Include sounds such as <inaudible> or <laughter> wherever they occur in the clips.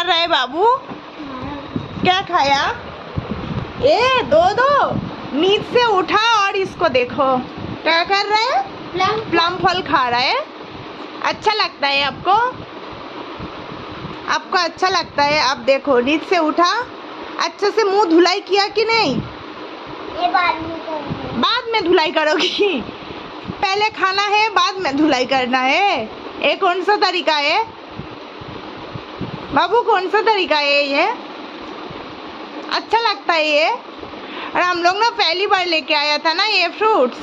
कर रहे बाबू? क्या खाया? ए दो दो। नींद से उठा और इसको देखो। क्या कर रहे हैं? प्लम प्लम फल खा रहा है। अच्छा लगता है आपको? आपको अच्छा लगता है? आप देखो नींद से उठा। अच्छे से मुँह धुलाई किया कि नहीं? ये बाद में बाद में धुलाई करोगी? पहले खाना है बाद में धुलाई करना है। ये कौन सा तरीका है? बाबू, कौन सा तरीका है ये? अच्छा लगता है ये। और हम लोग ना पहली बार लेके आया था ना ये फ्रूट्स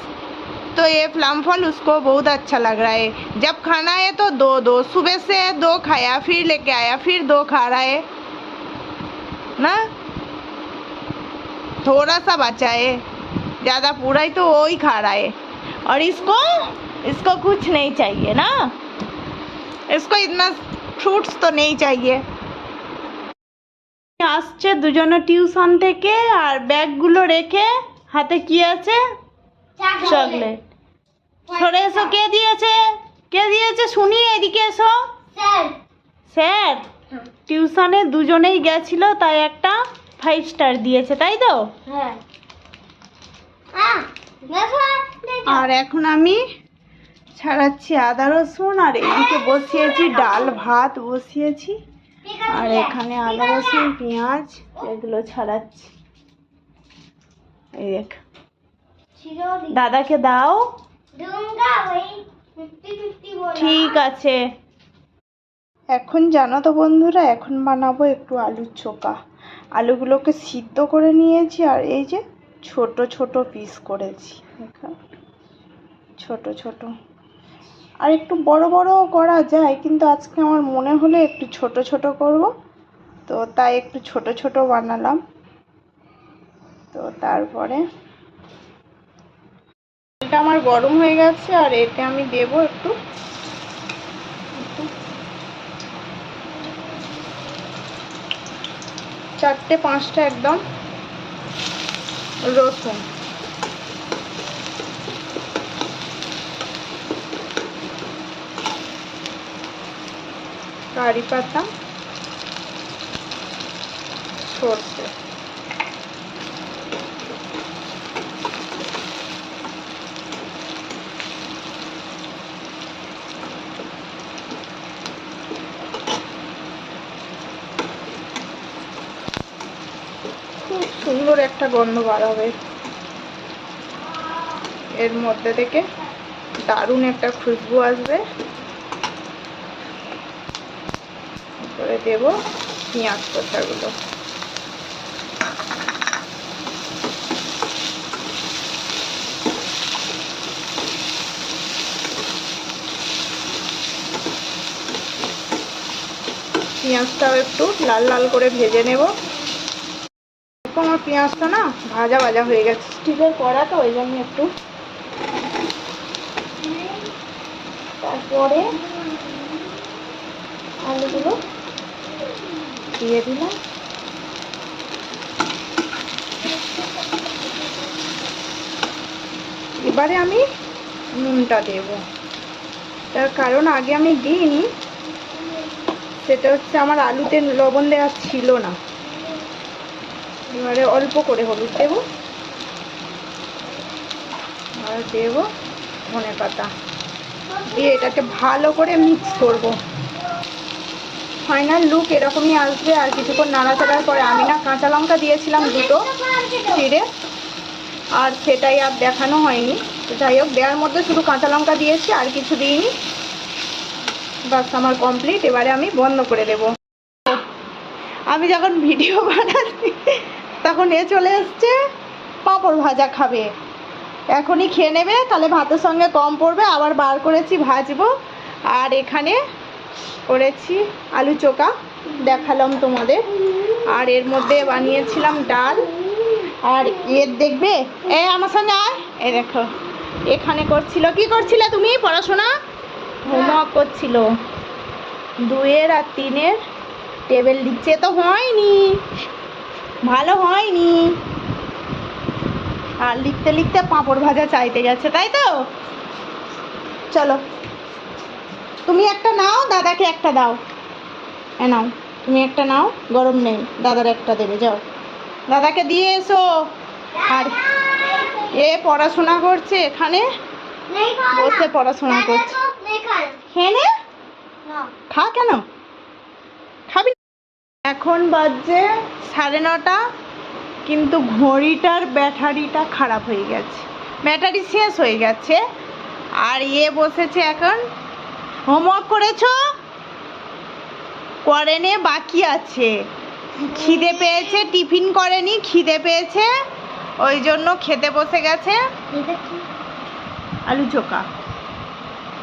तो ये प्लम फल उसको बहुत अच्छा लग रहा है। जब खाना है तो दो दो। सुबह से दो खाया, फिर लेके आया, फिर दो खा रहा है। ना? थोड़ा सा बचा है। ज़्यादा पूरा ही तो वो ही खा रहा है। और इसको इसको कुछ नहीं चाहिए ना। इसको इतना ফ্রুটস তো নেই চাইয়ে। আসছে দুজনে টিউশন থেকে আর ব্যাগগুলো রেখে হাতে কি আছে? চকলেট। সরে এসো কে দিয়েছে? কে দিয়েছে? শুনি এদিকে এসো। স্যার। টিউশনে দুজনেই গেছিল তাই একটা ফাইভ স্টার দিয়েছে তাই তো? হ্যাঁ। আর এখন আমি ছাড়াচ্ছি আদা রসুন, আর এদিকে বসিয়েছি ডাল ভাত বসিয়েছি। আর এখানে আদা রসুন, পেঁয়াজ, এগুলো ছাড়াচ্ছি। এই দাদাকে দাও। ঠিক আছে। এখন জানো তো বন্ধুরা, এখন বানাবো একটু আলুর চোকা আলুগুলোকে সিদ্ধ করে নিয়েছি, আর এই যে ছোট ছোট পিস করেছি। ছোট ছোট। আর একটু বড় বড় করা যায়, কিন্তু আজকে আমার মনে হলো একটু ছোট ছোট করব। তো তাই একটু ছোট ছোট বানালাম। তো তারপরে এটা আমার গরম হয়ে গেছে আর এতে আমি দেব একটু চারটে পাঁচটা একদম রসুন। কারি পাতা, সর্ষে। সুন্দর একটা গন্ধ বার হবে। এর মধ্যে থেকে দারুণ একটা খুশবু আসবে। করে দেব পেঁয়াজ কষাগুলো। পেঁয়াজটাও একটু লাল লাল করে ভেজে নেব। আমার পেঁয়াজটা না ভাজা ভাজা হয়ে গেছে। স্টিলের কড়া তো, ওই জন্য একটু। তারপরে আলুগুলো দিয়ে দিলাম। এবারে আমি নুনটা দেব। তার কারণ আগে আমি দিইনি, সেটা হচ্ছে আমার আলুতে লবণ দেওয়া ছিল না। এবারে অল্প করে হলুদ দেব। আর দেব ধনে পাতা দিয়ে এটাকে ভালো করে মিক্স করব। ফাইনাল লুক এরকমই আসবে আর কিছুক্ষণ নাড়াচাড়ার পরে আমি না কাঁচা লঙ্কা দিয়েছিলাম দুটো চিড়ে আর সেটাই আর দেখানো হয়নি। যাই হোক, দেওয়ার মধ্যে শুধু কাঁচা লঙ্কা দিয়েছি, আর কিছু দিইনি। বাস আমার কমপ্লিট এবারে আমি বন্ধ করে দেব। আমি যখন ভিডিও <laughs> বানাচ্ছি, তখন এ চলে এসছে, পাঁপড় ভাজা খাবে। এখনই খেয়ে নেবে, তাহলে ভাতের সঙ্গে কম পড়বে, আবার বার করেছি ভাজবো। আর এখানে করেছি, আলু চোকা দেখালাম তোমাদের। আর এর মধ্যে বানিয়েছিলাম ডাল। আর এর দেখবে, এ আমার সঙ্গে আয়। এ দেখো, এখানে করছিল, কি করছিলে তুমি পড়াশোনা? হোমওয়ার্ক করছিল। দুয়ের আর তিনের টেবিল দিচ্ছে তো হয়নি, ভালো হয়নি। আর লিখতে লিখতে পাঁপড় ভাজা চাইতে গেছে, তাই তো? চলো। তুমি একটা নাও দাদাকে একটা দাও। হ্যাঁ নাও তুমি একটা নাও গরম নেই দাদার একটা দেবে যাও। দাদাকে দিয়ে এসো। আর এ পড়াশোনা করছে এখানে? বসে পড়াশোনা করছে। খেয়ে নে। খা কেন? খাবি এখন বাজছে সাড়ে নটা কিন্তু ঘড়িটার ব্যাটারিটা খারাপ হয়ে গেছে। ব্যাটারি শেষ হয়ে গেছে। আর এ বসেছে এখন হোমওয়ার্ক করেছ? করেনে বাকি আছে। খিদে পেয়েছে টিফিন করেনি খিদে পেয়েছে ওই জন্য খেতে বসে গেছে। আলু চোখা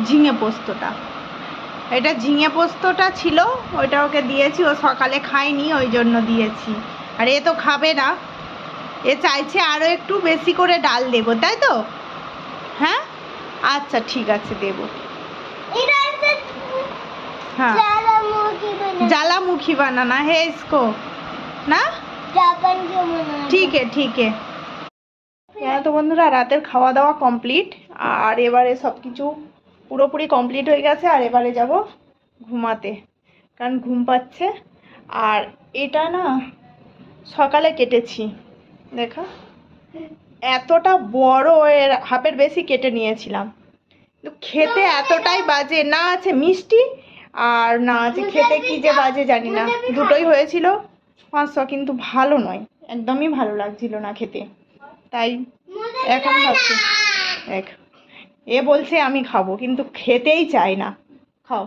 ঝিঙে পোস্তটা। এটা ঝিঙে পোস্তটা ছিল ওইটা ওকে দিয়েছি ও সকালে খায়নি ওই জন্য দিয়েছি। আর এ তো খাবে না। এ চাইছে আরও একটু বেশি করে ডাল দেবো তাই তো? হ্যাঁ? আচ্ছা ঠিক আছে দেবো। এটা से হ্যাঁ ज्यादा मोटी बना জ্বালামুখী বানানা হে ইসকো না जापान के बना ঠিক है ঠিক है হ্যাঁ তো বন্ধুরা রাতের খাওয়া দাওয়া কমপ্লিট আর এবারে সব কিছু পুরোপুরি কমপ্লিট হয়ে গেছে আর এবারে যাব ঘুমাতে কারণ ঘুম পাচ্ছে আর এটা না সকালে কেটেছি দেখা এতটা বড় এর হাফের বেশি কেটে নিয়েছিলাম কিন্তু খেতে এতটাই বাজে না আছে মিষ্টি আর না আছে খেতে কি যে বাজে জানি না। দুটোই হয়েছিল পাঁচশো কিন্তু ভালো নয় একদমই ভালো লাগছিল না খেতে। তাই এখন ভাবছি এক এ বলছে আমি খাব কিন্তু খেতেই চাই না। খাও।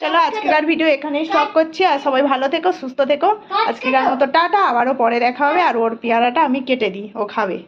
চলো আজকের ভিডিও এখানেই স্টপ করছি আর সবাই ভালো থেকো সুস্থ থেকো। আজকের মতো টাটা আবারও পরে দেখা হবে আর ওর পেয়ারাটা আমি কেটে দিই ও খাবে।